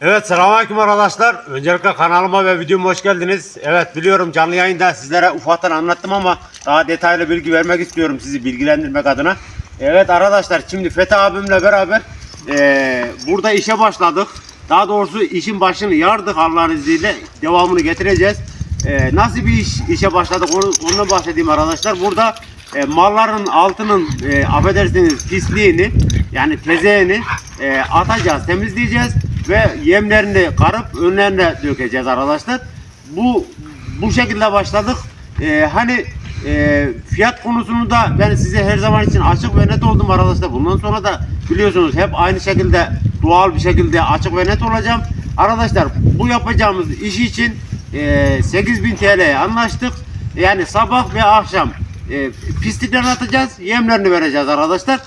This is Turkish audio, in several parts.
Evet selamünaleyküm arkadaşlar. Öncelikle kanalıma ve videoma hoş geldiniz. Evet biliyorum canlı yayında sizlere ufaktan anlattım ama daha detaylı bilgi vermek istiyorum sizi bilgilendirmek adına. Evet arkadaşlar şimdi Fethi abimle beraber eee, burada işe başladık. Daha doğrusu işin başını yardık Allah'ın izniyle. Devamını getireceğiz. Eee, nasıl bir iş işe başladık onu, ondan bahsedeyim arkadaşlar. Burada e, malların altının e, affedersiniz pisliğini yani pezeğini e, atacağız, temizleyeceğiz ve yemlerini karıp önlerine dökeceğiz arkadaşlar. Bu bu şekilde başladık. E, hani e, fiyat konusunu da ben size her zaman için açık ve net oldum arkadaşlar. Bundan sonra da biliyorsunuz hep aynı şekilde doğal bir şekilde açık ve net olacağım. Arkadaşlar bu yapacağımız iş için e, 8000 TL'ye anlaştık. Yani sabah ve akşam e, pisliklerini atacağız, yemlerini vereceğiz arkadaşlar.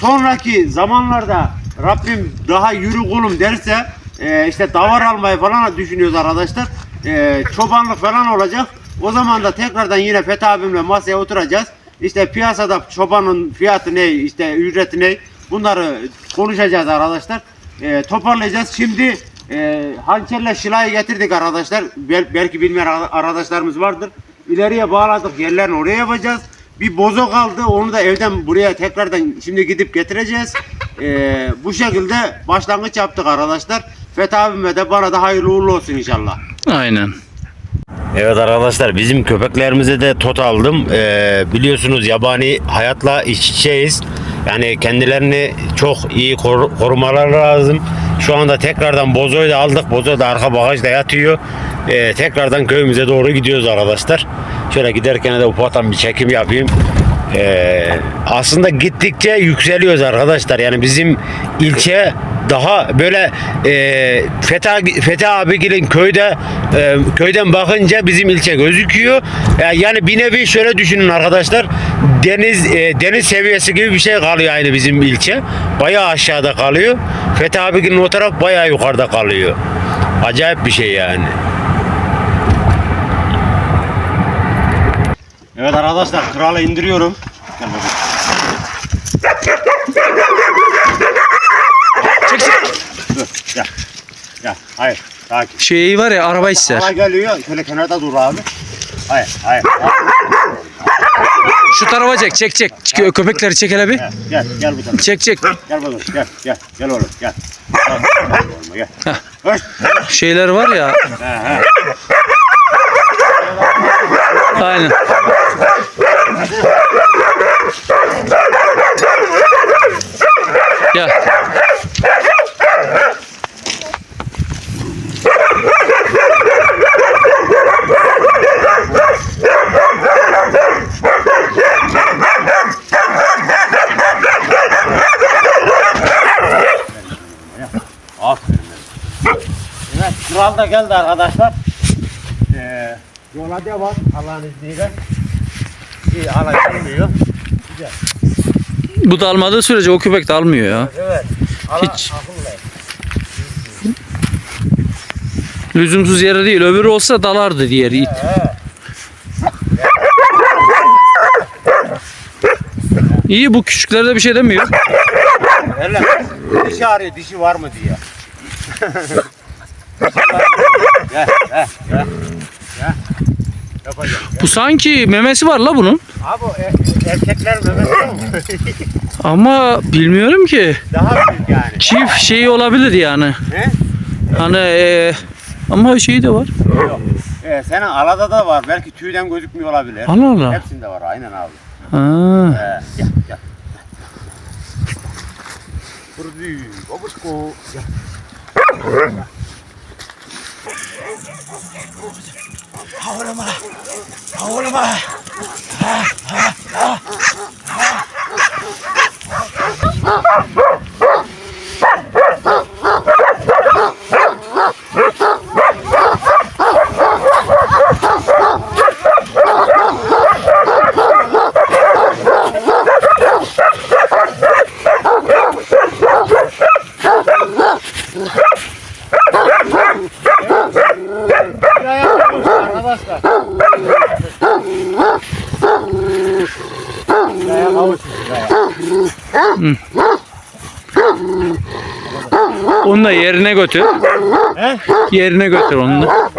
Sonraki zamanlarda Rabbim daha yürü kulum derse e, işte davar almayı falan düşünüyoruz arkadaşlar. E, çobanlık falan olacak. O zaman da tekrardan yine Fethi abimle masaya oturacağız. İşte piyasada çobanın fiyatı ne, işte ücreti ne bunları konuşacağız arkadaşlar. E, toparlayacağız. Şimdi e, hançerle şilayı getirdik arkadaşlar. Bel- belki bilmeyen ar- arkadaşlarımız vardır. İleriye bağladık yerlerini oraya yapacağız. Bir bozo kaldı onu da evden buraya tekrardan şimdi gidip getireceğiz. Ee, bu şekilde başlangıç yaptık arkadaşlar. Fethi abime de bana da hayırlı uğurlu olsun inşallah. Aynen. Evet arkadaşlar bizim köpeklerimize de tot aldım. Ee, biliyorsunuz yabani hayatla iç içeyiz. Yani kendilerini çok iyi kor- korumaları lazım. Şu anda tekrardan Bozo'yu da aldık. Bozo da arka bagajda yatıyor. Ee, tekrardan köyümüze doğru gidiyoruz arkadaşlar. Şöyle giderken de ufaktan bir çekim yapayım. Ee, aslında gittikçe yükseliyoruz arkadaşlar. Yani bizim ilçe daha böyle e, Fethi, Fethi abigilin köyde e, köyden bakınca bizim ilçe gözüküyor. E, yani bir nevi şöyle düşünün arkadaşlar. Deniz e, deniz seviyesi gibi bir şey kalıyor aynı bizim ilçe. Bayağı aşağıda kalıyor. Fethi abigilin o taraf bayağı yukarıda kalıyor. Acayip bir şey yani. Evet arkadaşlar kralı indiriyorum. Gel bakayım. Çek çek. Dur, gel. Gel. Hayır. Sakin. Şey var ya araba ister. Hava geliyor. Şöyle kenarda dur abi. Hayır. Hayır. Şu tarafa çek çek çek. Kö- Köpekleri çek hele bir. Gel. Gel. Gel bu tarafa. Çek çek. Gel bakalım. Gel. Gel. Gel oğlum. Gel. Gel. Gel oğlum, Gel. Heh. Hoş. Şeyler var ya. He, he. Aynen. Kral da geldi arkadaşlar. Ee, yola devam. Allah'ın izniyle. İyi. Hala gelmiyor. Güzel. Bu da almadığı sürece o köpek de almıyor ya. Evet. Hiç. akıllı. Lüzumsuz yere değil. Öbürü olsa dalardı diğeri it. İyi bu küçüklerde bir şey demiyor. Hele dişi arıyor dişi var mı diye. gel gel gel. Gel. Yapacağım. Bu sanki memesi var la bunun. Abi o e- erkekler memesi? Ama bilmiyorum ki. Daha büyük yani. Çift şeyi olabilir yani. Ne? Hani e, ama şeyi de var. Yok. Ee, senin alada da var. Belki tüyden gözükmüyor olabilir. Allah Allah. Hepsinde var. Aynen abi. Ha. Ee, gel gel. Kurdu. Babuşko. Gel. Paulama! Paulama! Ah, ah, ah, ah. Şuraya. Onu da yerine götür. He? Yerine götür onu da.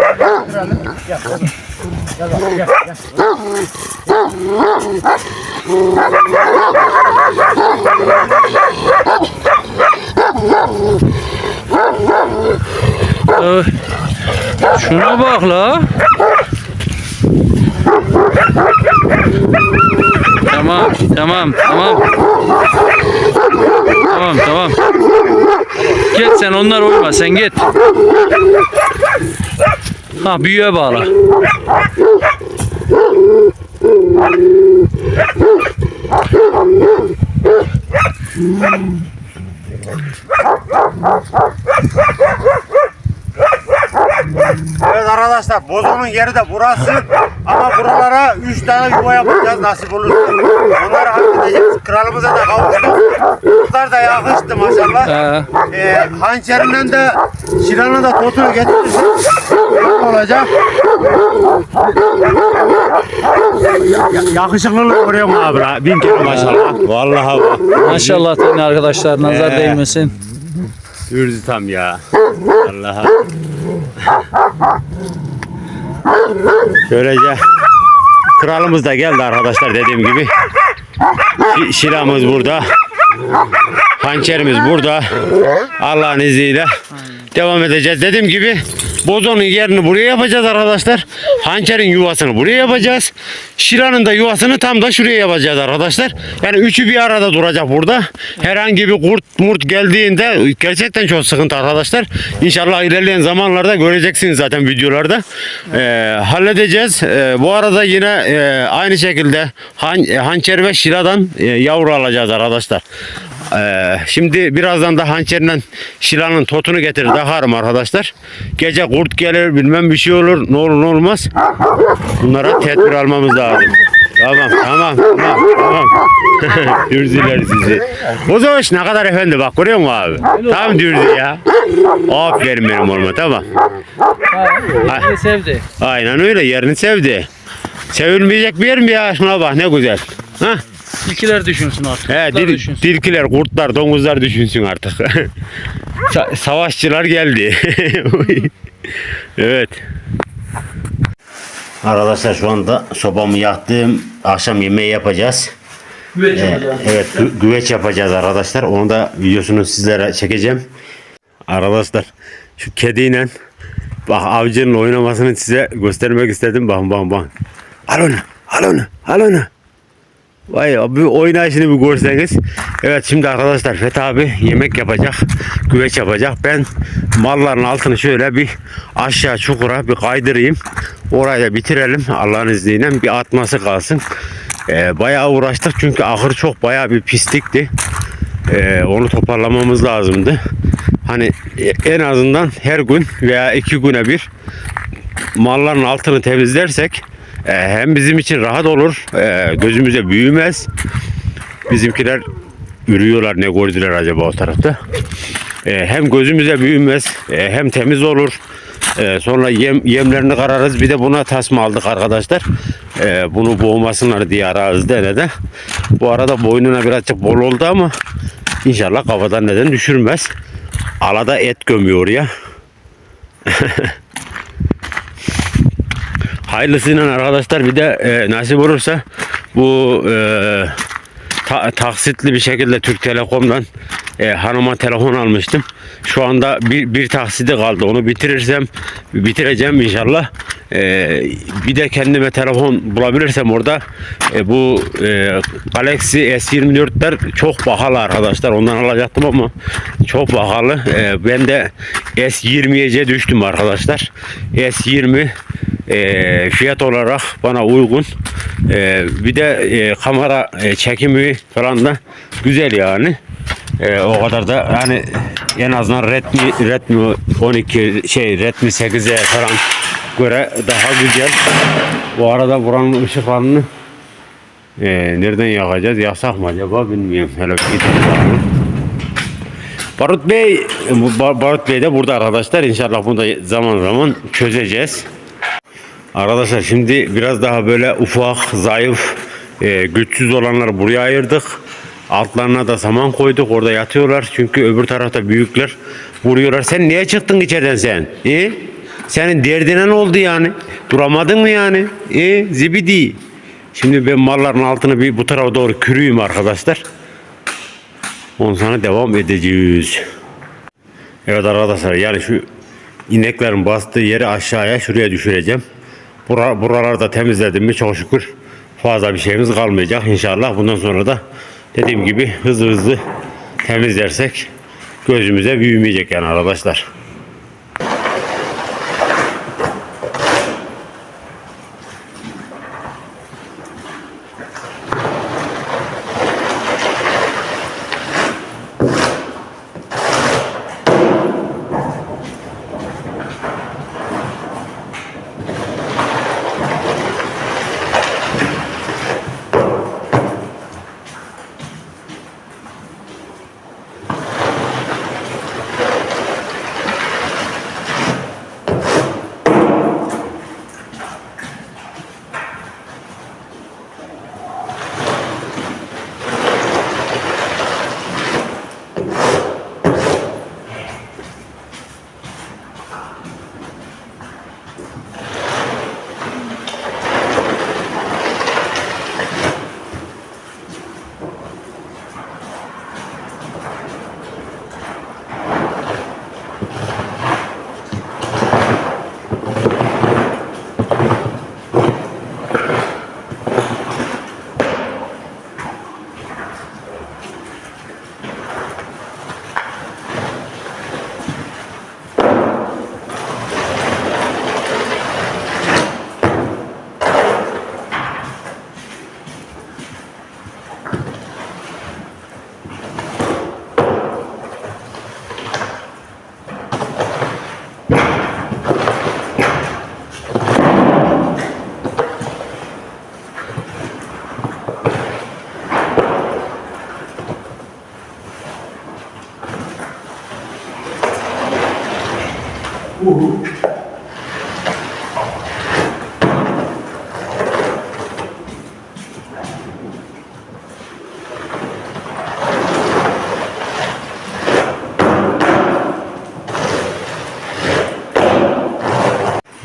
Ay, Şuna bak la. Tamam, tamam, tamam. Tamam, tamam. Git sen onlar uyma, sen git. Ha büyüğe bağla. Evet arkadaşlar bozonun yeri de burası ama buralara 3 tane yuva yapacağız nasip olursa. Onları halledeceğiz. Kralımıza da kavuştuk. Kurtlar da yakıştı maşallah. Ee, Ee, hançerinden de Şiran'ın da totunu getirirsin. Ne olacak? Ya- Yakışıklılık görüyor mu abi? la? Bin kere maşallah. Vallahi bak. maşallah senin arkadaşlar nazar Ee. değmesin. Ürdü tam ya. Allah'a. Şöylece kralımız da geldi arkadaşlar dediğim gibi. Şi- Şiramız burada. Hançerimiz burada. Allah'ın izniyle devam edeceğiz. Dediğim gibi bozonun yerini buraya yapacağız arkadaşlar. Hançerin yuvasını buraya yapacağız. Şiranın da yuvasını tam da şuraya yapacağız arkadaşlar. Yani üçü bir arada duracak burada. Herhangi bir kurt murt geldiğinde gerçekten çok sıkıntı arkadaşlar. İnşallah ilerleyen zamanlarda göreceksiniz zaten videolarda. Ee, halledeceğiz. Ee, bu arada yine e, aynı şekilde han, e, hançer ve şiradan e, yavru alacağız arkadaşlar. Ee, şimdi birazdan da hançerinden şilanın totunu getirir takarım arkadaşlar. Gece kurt gelir bilmem bir şey olur ne olur ne olmaz. Bunlara tedbir almamız lazım. Tamam tamam tamam tamam. Dürzüler sizi. Bozoş ne kadar efendi bak görüyor musun abi? Tam dürzü ya. Aferin benim olma tamam. Ha, sevdi. Aynen öyle yerini sevdi. Sevilmeyecek bir yer mi ya? Şuna bak ne güzel. Hah. İkiler düşünsün artık. He, Kurtlar dil, düşünsün. tilkiler, kurtlar, domuzlar düşünsün artık. Sa- savaşçılar geldi. evet. Arkadaşlar şu anda sobamı yaktım. Akşam yemeği yapacağız. Güveç Ee, yapacağız. evet gü- güveç yapacağız arkadaşlar. Onu da videosunu sizlere çekeceğim. Arkadaşlar şu kediyle bak avcının oynamasını size göstermek istedim. Bakın bakın bakın. Al onu, al onu, al onu. Vay abi oynayışını bir görseniz. Evet şimdi arkadaşlar Fethi abi yemek yapacak. Güveç yapacak. Ben malların altını şöyle bir aşağı çukura bir kaydırayım. Orayı da bitirelim. Allah'ın izniyle bir atması kalsın. Ee, bayağı uğraştık çünkü ahır çok bayağı bir pislikti. Ee, onu toparlamamız lazımdı. Hani en azından her gün veya iki güne bir malların altını temizlersek e, hem bizim için rahat olur, e, gözümüze büyümez. Bizimkiler yürüyorlar ne gördüler acaba o tarafta. E, hem gözümüze büyümez, hem temiz olur. Sonra yem, yemlerini kararız. Bir de buna tasma aldık arkadaşlar. Bunu boğmasınlar diye arazide ne de. Bu arada boynuna birazcık bol oldu ama inşallah kafadan neden düşürmez. Alada et gömüyor ya. Hayırlısıyla arkadaşlar bir de e, nasip olursa bu e, ta- taksitli bir şekilde Türk Telekom'dan e, hanıma telefon almıştım. Şu anda bir, bir taksidi kaldı. Onu bitirirsem bitireceğim inşallah. E, bir de kendime telefon bulabilirsem orada e, bu e, Galaxy S24'ler çok pahalı arkadaşlar. Ondan alacaktım ama çok pahalı. E, ben de S20'ye düştüm arkadaşlar. S20 e, fiyat olarak bana uygun. E, bir de e, kamera e, çekimi falan da güzel yani. E, o kadar da yani en azından Redmi Redmi 12 şey Redmi 8'e falan göre daha güzel. Bu arada buranın ışıklarını e, nereden yakacağız? Yasak mı acaba bilmiyorum. Hele bir. Barut Bey, Barut Bey de burada arkadaşlar. İnşallah bunu da zaman zaman çözeceğiz. Arkadaşlar şimdi biraz daha böyle ufak, zayıf, e, güçsüz olanları buraya ayırdık. Altlarına da saman koyduk. Orada yatıyorlar. Çünkü öbür tarafta büyükler Vuruyorlar. Sen niye çıktın içeriden sen? E? Senin derdine ne oldu yani? Duramadın mı yani? E? Zibidi. Şimdi ben malların altını bir bu tarafa doğru kürüyüm arkadaşlar. Ondan sonra devam edeceğiz. Evet arkadaşlar yani şu ineklerin bastığı yeri aşağıya şuraya düşüreceğim. Bura, buralarda temizledim mi çok şükür fazla bir şeyimiz kalmayacak inşallah. Bundan sonra da dediğim gibi hızlı hızlı temizlersek gözümüze büyümeyecek yani arkadaşlar.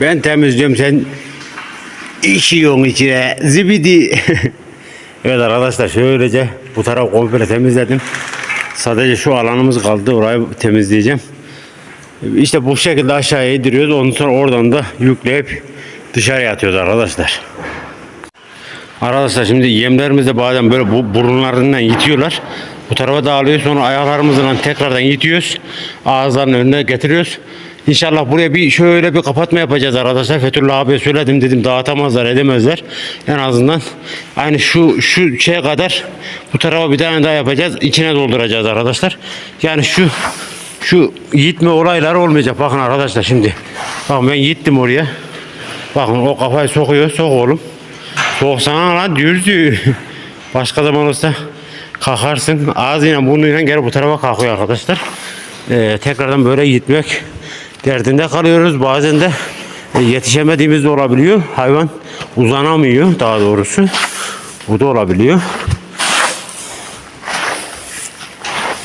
Ben temizliyorum sen işiyorsun içine zibidi. evet arkadaşlar şöylece bu tarafı komple temizledim. Sadece şu alanımız kaldı orayı temizleyeceğim. İşte bu şekilde aşağıya indiriyoruz. Ondan sonra oradan da yükleyip dışarıya atıyoruz arkadaşlar. Arkadaşlar şimdi yemlerimiz de bazen böyle bu burunlarından yitiyorlar. Bu tarafa dağılıyor sonra ayaklarımızla tekrardan yitiyoruz. Ağızlarının önüne getiriyoruz. İnşallah buraya bir şöyle bir kapatma yapacağız arkadaşlar. Fethullah abiye söyledim dedim dağıtamazlar edemezler. En azından aynı şu şu şeye kadar bu tarafa bir tane daha yapacağız. İçine dolduracağız arkadaşlar. Yani şu şu yitme olayları olmayacak. Bakın arkadaşlar şimdi. Bakın ben yittim oraya. Bakın o kafayı sokuyor. Sok oğlum. Soksana lan dürdü. Başka zaman olsa kalkarsın. Ağzıyla burnuyla geri bu tarafa kalkıyor arkadaşlar. Ee, tekrardan böyle gitmek derdinde kalıyoruz. Bazen de e, yetişemediğimiz de olabiliyor. Hayvan uzanamıyor daha doğrusu. Bu da olabiliyor.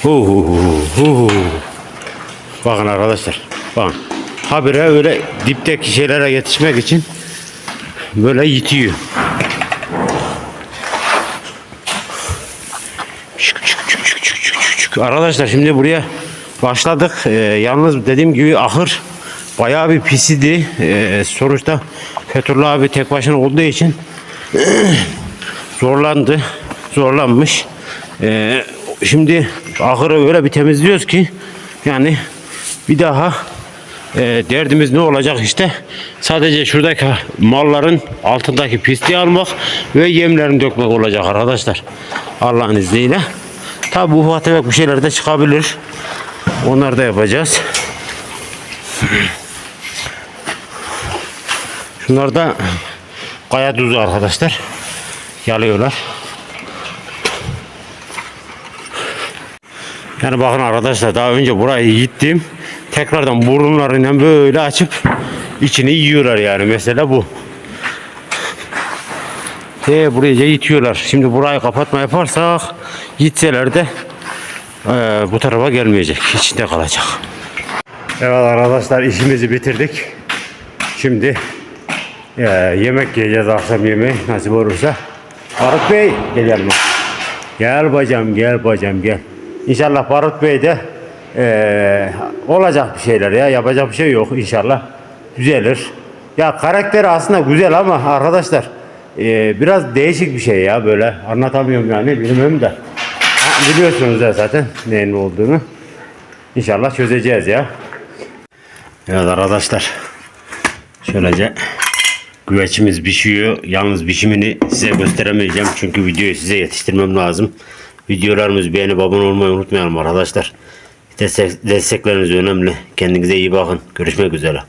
Hu hu hu hu. Bakın arkadaşlar. Bakın. Habire öyle dipteki şeylere yetişmek için böyle yitiyor. Şık. Arkadaşlar şimdi buraya başladık. Ee, yalnız dediğim gibi ahır bayağı bir pisidi. Ee, sonuçta Fethullah abi tek başına olduğu için zorlandı. Zorlanmış. Ee, şimdi ahırı öyle bir temizliyoruz ki yani bir daha e, derdimiz ne olacak işte sadece şuradaki malların altındaki pisliği almak ve yemlerini dökmek olacak arkadaşlar Allah'ın izniyle tabi bu ufak bir şeyler de çıkabilir onları da yapacağız şunlar da kaya tuzu arkadaşlar yalıyorlar Yani bakın arkadaşlar daha önce burayı gittim. Tekrardan burunlarıyla böyle açıp içini yiyorlar yani mesela bu. Te buraya yitiyorlar. Şimdi burayı kapatma yaparsak gitseler de eee, bu tarafa gelmeyecek. İçinde kalacak. Evet arkadaşlar işimizi bitirdik. Şimdi e, yemek yiyeceğiz akşam yemeği nasip olursa. Barut Bey gel yanıma. Gel bacım gel bacım gel. İnşallah Barut Bey de e, olacak bir şeyler ya yapacak bir şey yok inşallah düzelir. Ya karakteri aslında güzel ama arkadaşlar e, biraz değişik bir şey ya böyle anlatamıyorum yani bilmiyorum da. Biliyorsunuz ya zaten neyin olduğunu. İnşallah çözeceğiz ya. Evet arkadaşlar. Şöylece güveçimiz pişiyor. Yalnız pişimini size gösteremeyeceğim. Çünkü videoyu size yetiştirmem lazım. Videolarımızı beğenip abone olmayı unutmayalım arkadaşlar. Destek, destekleriniz önemli. Kendinize iyi bakın. Görüşmek üzere.